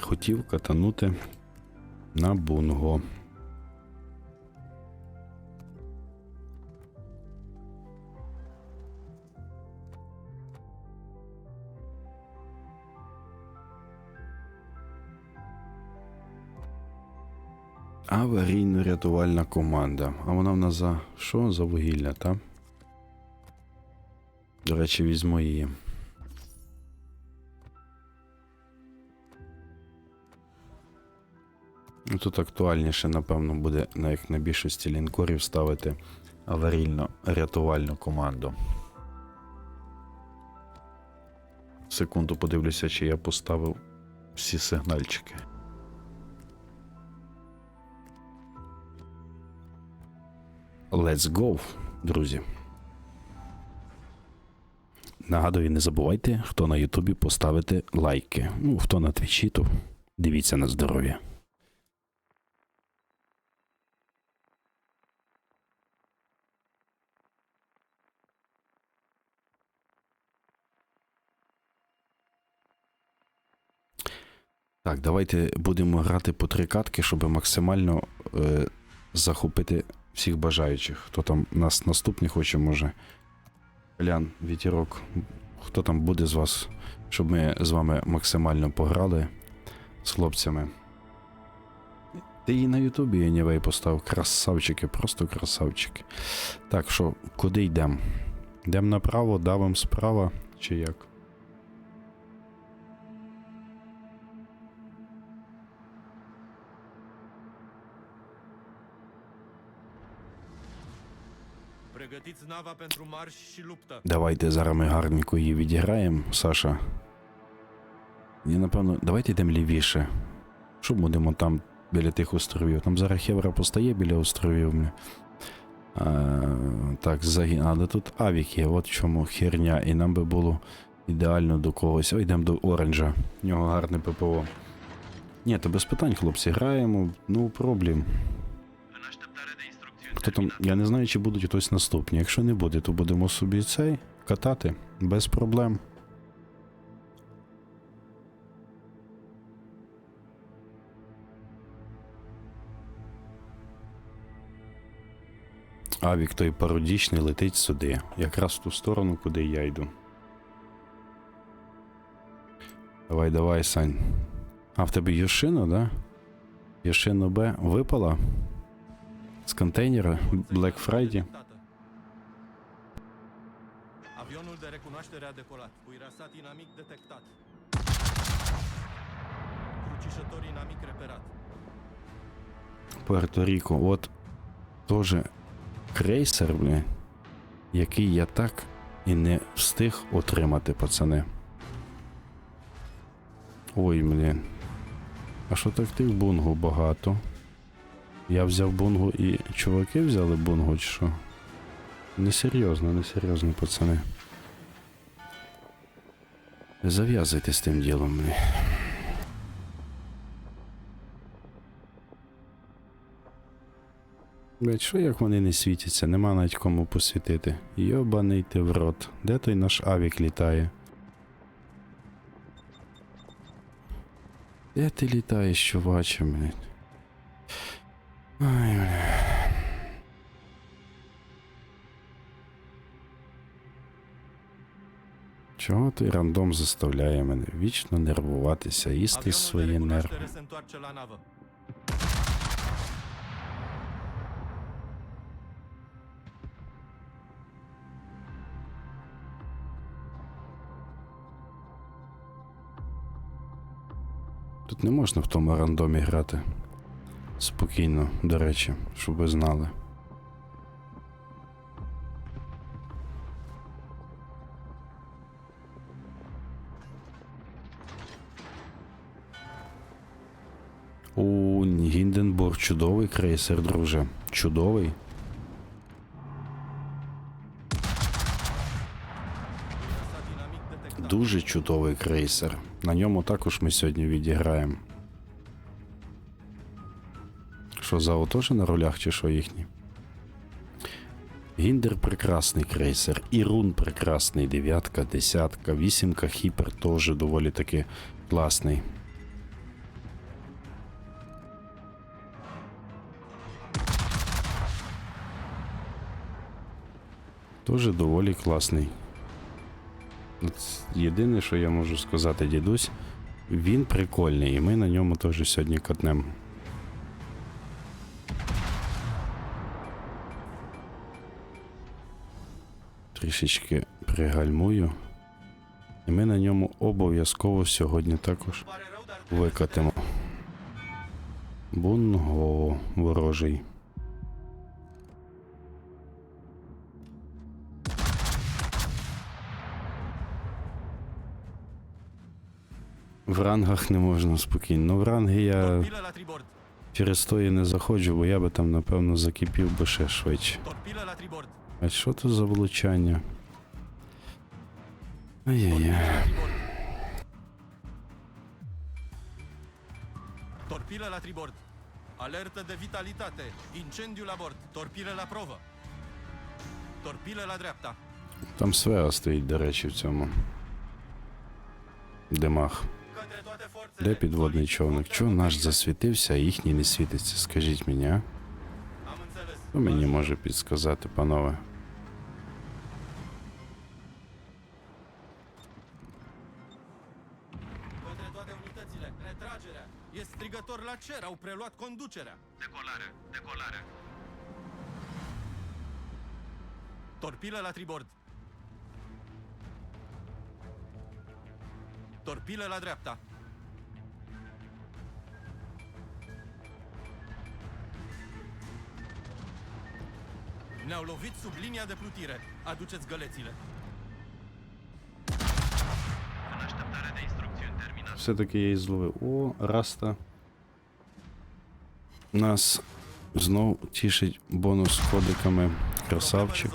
Хотів катанути на бунго. Аварійно-рятувальна команда. А вона в нас за що? За вугілля, так? До речі, візьму її. Тут актуальніше, напевно, буде на як на більшості лінкорів ставити аварійно-рятувальну команду. Секунду подивлюся, чи я поставив всі сигнальчики. Let's go, друзі. Нагадую, не забувайте, хто на Ютубі поставити лайки. Ну, хто на твічі, то дивіться на здоров'я. Так, давайте будемо грати по три катки, щоб максимально е, захопити всіх бажаючих. Хто там нас наступний хоче, може. Лян, вітірок, хто там буде з вас, щоб ми з вами максимально пограли з хлопцями. Ти її на Ютубі anyway постав. Красавчики, просто красавчики. Так що, куди йдемо? Йдемо направо, давим справа, чи як? Давайте зараз ми гарненько її відіграємо, Саша. Ні, напевно, давайте йдемо лівіше. Що будемо там біля тих островів? Там зараз Хевра постає біля островів. А, так, загін. Але тут авік є, от чому херня. І нам би було ідеально до когось. Ой, йдемо до Оранжа. В нього гарне ППО. Ні, то без питань, хлопці, граємо, ну проблем. Хто там, я не знаю, чи будуть хтось наступні. Якщо не буде, то будемо собі цей катати без проблем. Авік той пародічний летить сюди, якраз в ту сторону, куди я йду. Давай, давай, Сань. А в тебе Йошино, да? Йошино Б випала? З контейнера Black Friday. Avionul de recunoaștere a decolat. Cuirasat inamic detectat. Crucișător inamic reperat. Пуерто-Ріко, от теж крейсер, бля, який я так і не встиг отримати, пацани. Ой, блін. А що так тих бунгу багато? Я взяв бунгу і чуваки взяли бунгу, чи що? Несерйозно, несерйозно, пацани. Зав'язуйте з тим ділом, блін. Блять, що як вони не світяться, нема навіть кому посвітити. Йобаний ти в рот. Де той наш авік літає? Де ти літаєш, чуваче, блять? Ай, бля. Чого той рандом заставляє мене вічно нервуватися, їсти свої нерви? Тут не можна в тому рандомі грати. Спокійно, до речі, щоб ви знали. У Гінденбург чудовий крейсер, друже. Чудовий. Дуже чудовий крейсер. На ньому також ми сьогодні відіграємо що ЗАО теж на рулях, чи що їхні? Гіндер прекрасний крейсер, Ірун прекрасний, дев'ятка, десятка, вісімка, хіпер теж доволі таки класний. Теж доволі класний. От Єдине, що я можу сказати, дідусь, він прикольний, і ми на ньому теж сьогодні катнемо. Трішечки пригальмую. І ми на ньому обов'язково сьогодні також викатимо. Бунго ворожий. В рангах не можна спокійно. Ну, в ранги я через то не заходжу, бо я би там, напевно, закипів би ще швидше. А що тут за влучання? Ай-яй-яй. Torpilă la tribord. Alertă de vitalitate. Incendiu la bord. Torpilă la provă. Torpilă la dreapta. Там Свеа стоїть, до речі, в цьому. Димах. Де підводний човник? Чого наш засвітився, а їхній не світиться? Скажіть мені, а? Хто мені може підсказати, панове? conducerea. Decolare. Decolare. Torpilă la tribord. Torpilă la dreapta. Ne-au lovit sub linia de plutire. Aduceți gălețile. În așteptare de instrucțiuni terminate. Все-таки я її зловив. О, Раста. Нас знов тішить бонус кодиками. Красавчик.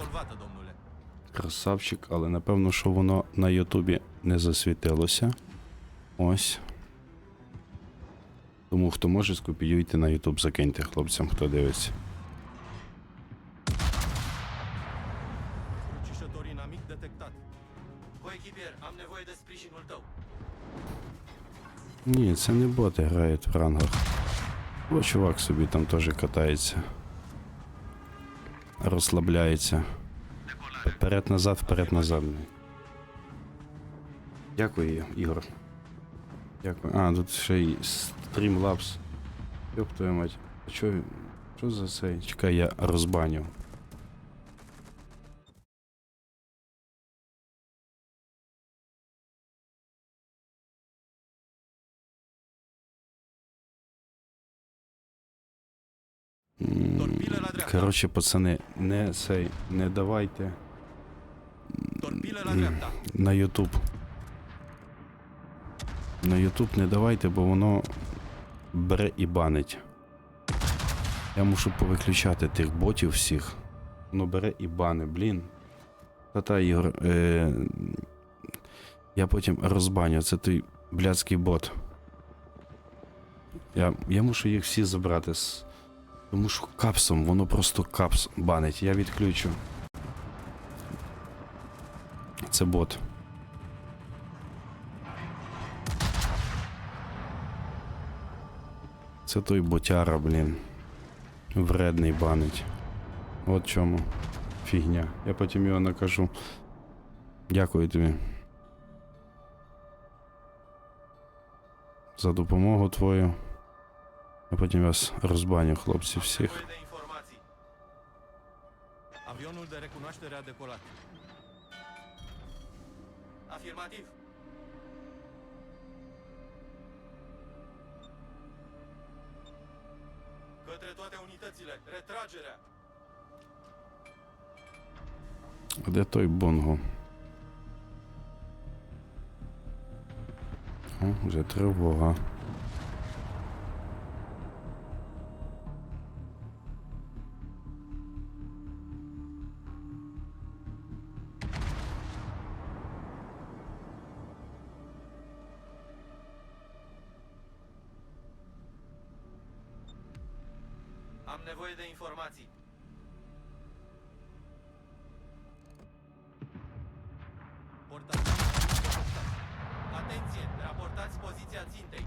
Красавчик, але напевно, що воно на Ютубі не засвітилося. Ось. Тому хто може, скопіюйте на Ютуб, закиньте хлопцям, хто дивиться. Ні, це не боти грають в рангах. О, чувак собі там теж катається. Розслабляється. Вперед-назад, вперед-назад. Дякую, Ігор. Дякую. А, тут ще й Streamlabs. Йоп твою мать. Він- що за цей? Чекай, я розбаню. Коротше, пацани, не цей, не давайте на Ютуб. На Ютуб не давайте, бо воно бере і банить. Я мушу повиключати тих ботів всіх. Воно бере і бане, блін. Та-та, Ігор. Е... Я потім розбаню, це той блядський бот. Я, я мушу їх всі забрати з. Тому що капсом, воно просто капс банить. Я відключу. Це бот. Це той ботяра, блін. Вредний банить. От чому. Фігня. Я потім його накажу. Дякую тобі. За допомогу твою. Я потім вас розбаню, хлопці, всіх. Avionul de recunoaștere a decolat. Afirmativ. Către toate unitățile. Retragerea. А де той Бонго? О, вже тривога. Nevoie de informații. Portați. Atenție! Raportați poziția țintei.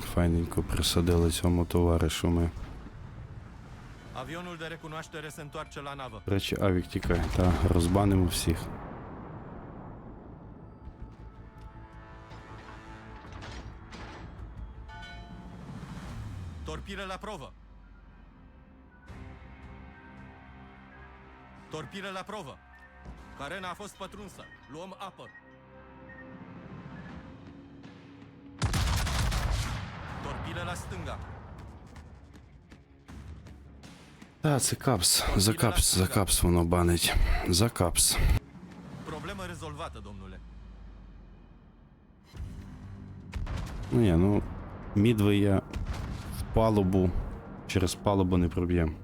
Файненько присадили цьому товаришу ми. Avionul de recunoaștere se întoarce la navă. Речі, авік тікає, та розбанимо всіх. Torpile la provă. Torpile la provă. Carena a fost pătrunsă. Luăm apă. Torpile la stânga. Та, це капс. За капс, за капс воно банить. За капс. Problemă rezolvată, domnule. Ну ні, ну мідви я в палубу через палубу не проб'єм.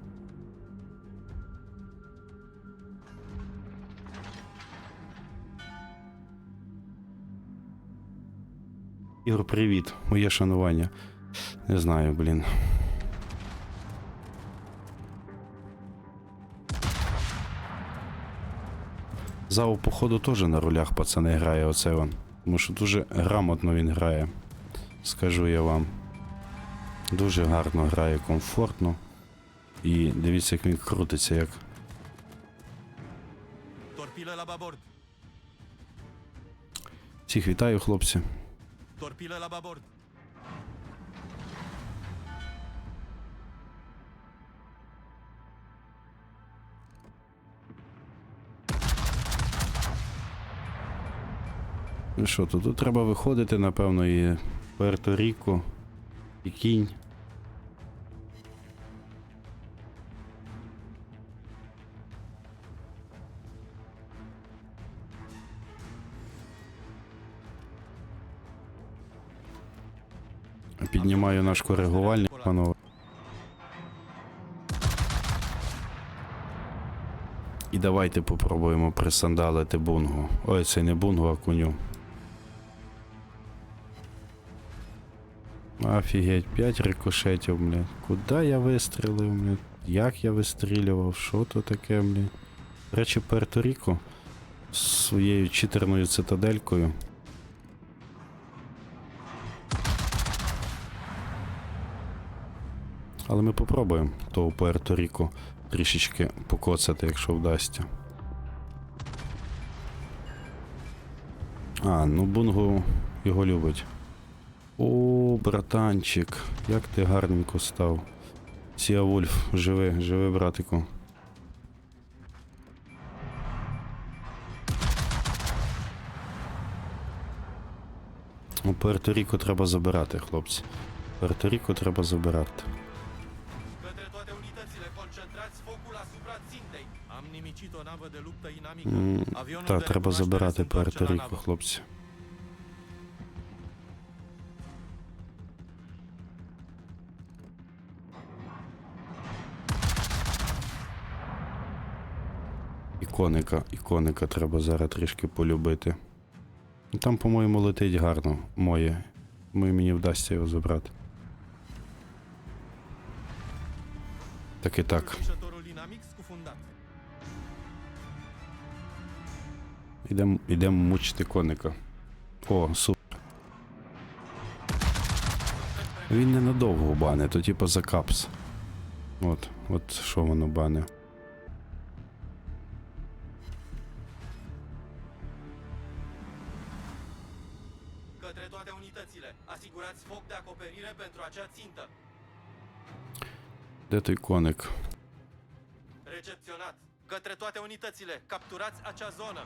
Ігор, привіт. Моє шанування. Не знаю, блін. Зао, походу, теж на рулях пацани грає оце он. Тому що дуже грамотно він грає. Скажу я вам. Дуже гарно грає, комфортно. І дивіться, як він крутиться, як. Всіх вітаю, хлопці. Ну що, то тут треба виходити, напевно, і Пуерто-Ріко, і кінь. Піднімаю наш коригувальник, панове. І давайте попробуємо присандалити бунгу. Ой, це не бунгу, а коню. Офігеть, 5 рикошетів, блядь. Куди я вистрілив, блядь? Як я вистрілював? Що то таке, блядь? Речі, Перто-Ріко з своєю читерною цитаделькою. Але ми попробуємо того Пуерто-Ріко трішечки покоцати, якщо вдасться. А, ну Бунгу його любить. О, братанчик, як ти гарненько став. Сія Вульф, живи, живи, братику. Ну, Пуерто-Ріко треба забирати, хлопці. Пуерто-Ріко треба забирати. М, Та, треба забирати se Пуерто-Ріко, хлопці. Іконика, іконика треба зараз трішки полюбити. Там, по-моєму, летить гарно моє. Тому мені вдасться його забрати. Так і так. Ідемо ідем мучити коника. О, супер. Він ненадовго бане, то типа за капс. От, от що воно бане. Către toate unitățile, asigurați foc de acoperire pentru acea țintă. Де той коник? Recepționat. Către toate unitățile, capturați acea zonă.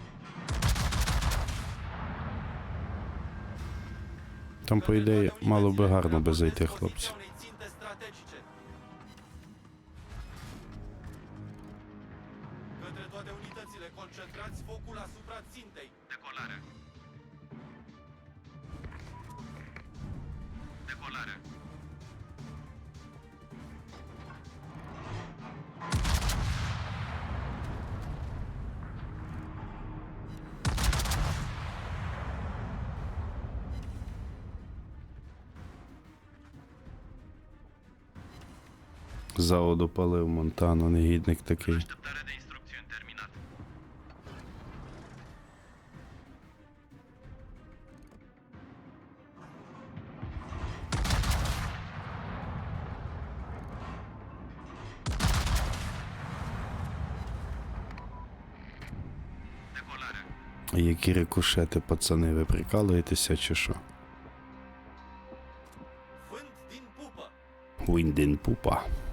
Там, по ідеї, мало би гарно би зайти, хлопці. Заводу палив Монтану, негідник такий. Які рикошети, пацани, ви прикалуєтеся чи що? Виндін пупа. Пупа.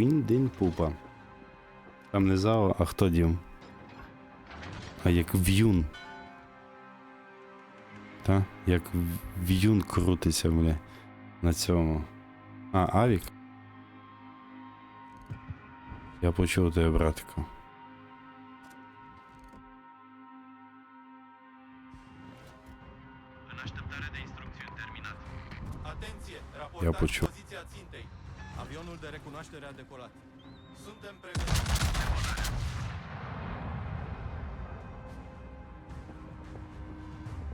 Віндін пупа. Там не зао, а хто дім? А як в'юн. Та? Як в'юн крутиться, бля. На цьому. А, авік? Я почув тебе, братику. În așteptare Avionul de recunoaștere a decolat. Suntem pregătiți.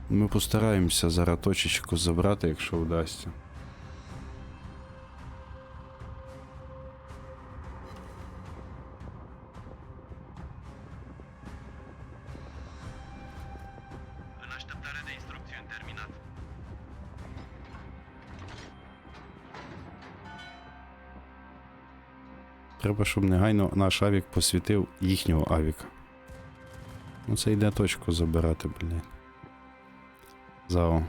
Ми постараємося зараз точечку забрати, якщо вдасться. Треба, щоб негайно наш авік посвітив їхнього авіка. Ну це йде точку забирати, блядь. Зао.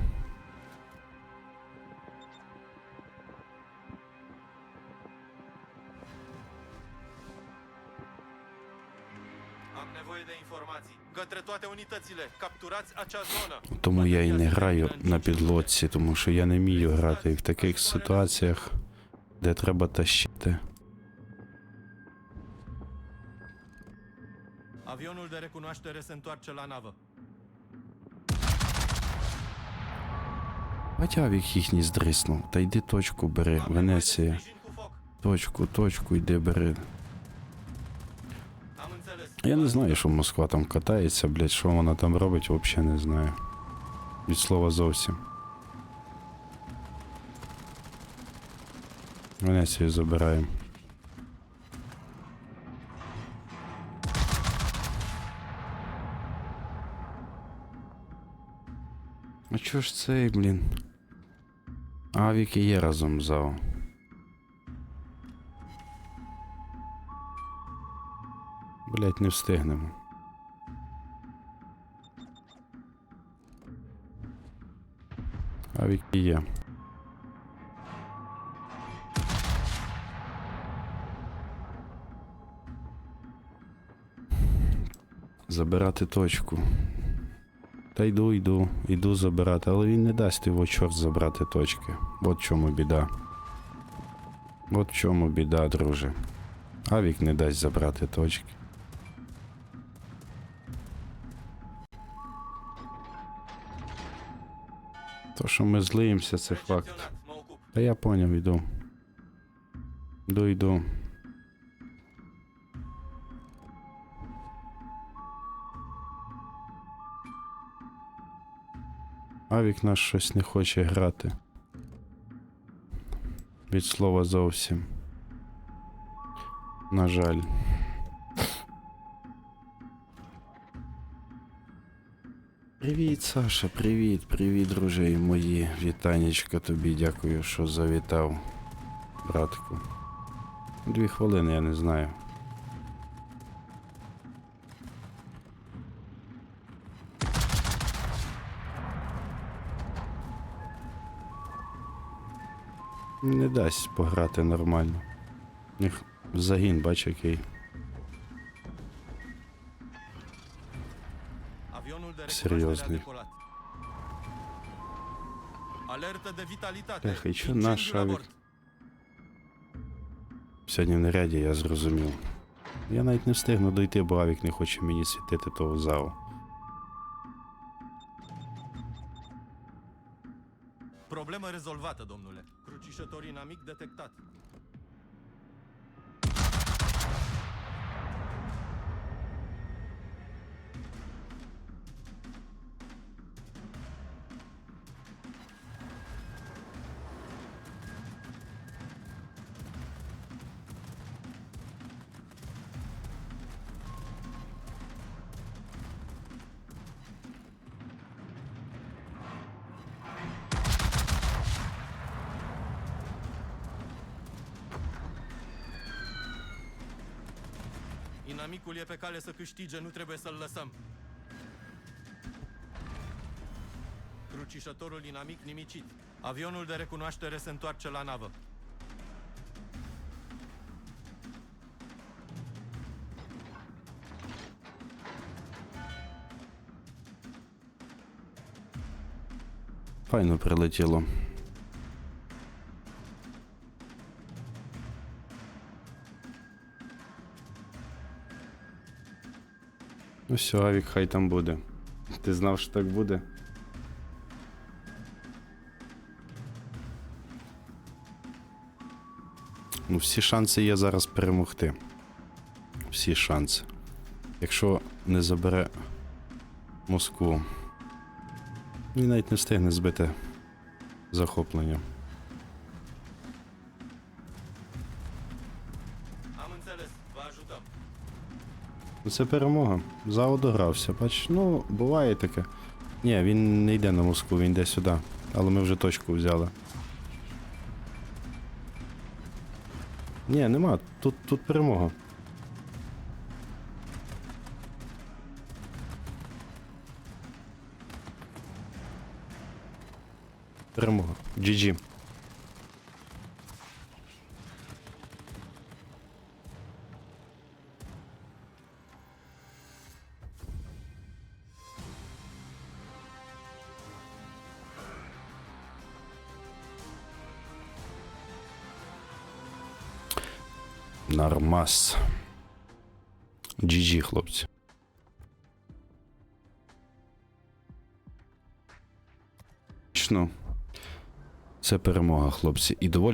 Тому я і не граю на підлодці, тому що я не вмію грати в таких ситуаціях, де треба тащити. Recunoaștere se întoarce la navă. Бать авік їхній здриснув. Та йди точку бери, Венеція. Точку, точку, йди бери. Я не знаю, що Москва там катається, блядь, що вона там робить, взагалі не знаю. Від слова зовсім. Венецію забираємо. А чого ж цей, блін? Авіки є разом зал. Блять, не встигнемо. Авіки є. Забирати точку. Та йду, йду, йду забирати, але він не дасть його чорт забрати точки. От в чому біда. От в чому біда, друже. Авік не дасть забрати точки. То, що ми злиємося, це факт. Та я поняв, йду. Йду, йду. Авік наш щось не хоче грати. Від слова зовсім. На жаль. Привіт, Саша, привіт, привіт, друзі мої. Вітанечка тобі, дякую, що завітав, братку. Дві хвилини, я не знаю. Не дасть пограти нормально. Їх загін, бач, який. De vitalitate. Ех, і чо наш авік? Сьогодні в наряді, я зрозумів. Я навіть не встигну дойти, бо авік не хоче мені світити того залу. Problemă rezolvată, domnule. Crucișător inamic detectat. Inamicul e pe cale să câștige, nu trebuie să-l lăsăm. Crucișătorul inamic nimicit. Avionul de recunoaștere se întoarce la navă. Файно прилетіло. Ну все, Авік, хай там буде. Ти знав, що так буде? Ну, всі шанси є зараз перемогти. Всі шанси. Якщо не забере Москву. Він навіть не встигне збити захоплення. Це перемога. Зао догрався. Бач, ну, буває таке. Ні, він не йде на Москву, він йде сюди. Але ми вже точку взяли. Ні, нема. Тут, тут перемога. Перемога. GG. Нормас. GG, хлопці. Це перемога, хлопці. І доволі